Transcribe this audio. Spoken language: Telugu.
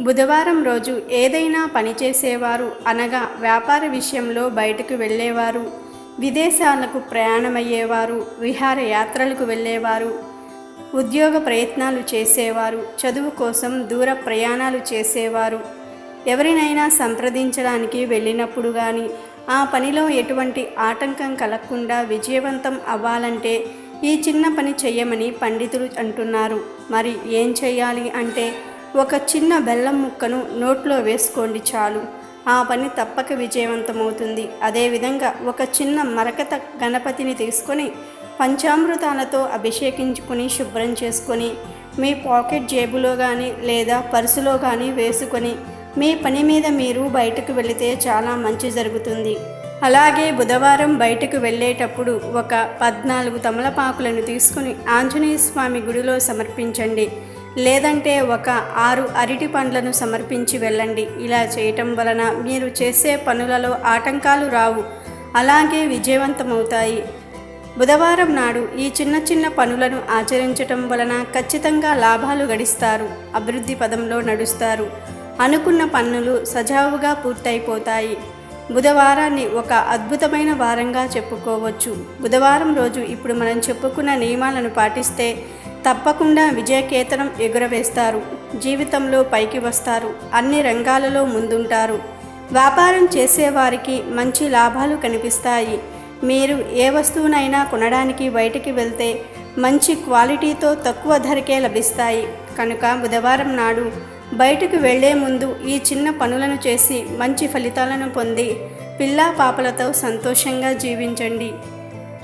బుధవారం రోజు ఏదైనా పని చేసేవారు అనగా వ్యాపార విషయంలో బయటకు వెళ్ళేవారు విదేశాలకు ప్రయాణమయ్యేవారు విహార యాత్రలకు వెళ్ళేవారు ఉద్యోగ ప్రయత్నాలు చేసేవారు చదువు కోసం దూర ప్రయాణాలు చేసేవారు. ఎవరినైనా సంప్రదించడానికి వెళ్ళినప్పుడు కానీ ఆ పనిలో ఎటువంటి ఆటంకం కలగకుండా విజయవంతం అవ్వాలంటే ఈ చిన్న పని చేయమని పండితులు అంటున్నారు. మరి ఏం చేయాలి అంటే ఒక చిన్న బెల్లం ముక్కను నోట్లో వేసుకోండి చాలు. ఆ పని తప్పక విజయవంతమవుతుంది. అదేవిధంగా ఒక చిన్న మరకత గణపతిని తీసుకొని పంచామృతాలతో అభిషేకించుకొని శుభ్రం చేసుకొని మీ పాకెట్ జేబులో కానీ లేదా పర్సులో కానీ వేసుకొని మీ పని మీద మీరు బయటకు వెళితే చాలా మంచి జరుగుతుంది. అలాగే బుధవారం బయటకు వెళ్ళేటప్పుడు ఒక పద్నాలుగు తమలపాకులను తీసుకుని ఆంజనేయ స్వామి గుడిలో సమర్పించండి. లేదంటే ఒక ఆరు అరటి పండ్లను సమర్పించి వెళ్ళండి. ఇలా చేయటం వలన మీరు చేసే పనులలో ఆటంకాలు రావు. అలాగే విజయవంతమవుతాయి. బుధవారం నాడు ఈ చిన్న చిన్న పనులను ఆచరించటం వలన ఖచ్చితంగా లాభాలు గడిస్తారు. అభివృద్ధి పదంలో నడుస్తారు. అనుకున్న పన్నులు సజావుగా పూర్తయిపోతాయి. బుధవారాన్ని ఒక అద్భుతమైన వారంగా చెప్పుకోవచ్చు. బుధవారం రోజు ఇప్పుడు మనం చెప్పుకున్న నియమాలను పాటిస్తే తప్పకుండా విజయకేతనం ఎగురవేస్తారు. జీవితంలో పైకి వస్తారు. అన్ని రంగాలలో ముందుంటారు. వ్యాపారం చేసేవారికి మంచి లాభాలు కనిపిస్తాయి. మీరు ఏ వస్తువునైనా కొనడానికి బయటికి వెళ్తే మంచి క్వాలిటీతో తక్కువ ధరకే లభిస్తాయి. కనుక బుధవారం నాడు బయటకు వెళ్ళే ముందు ఈ చిన్న పనులను చేసి మంచి ఫలితాలను పొంది పిల్లా పాపలతో సంతోషంగా జీవించండి.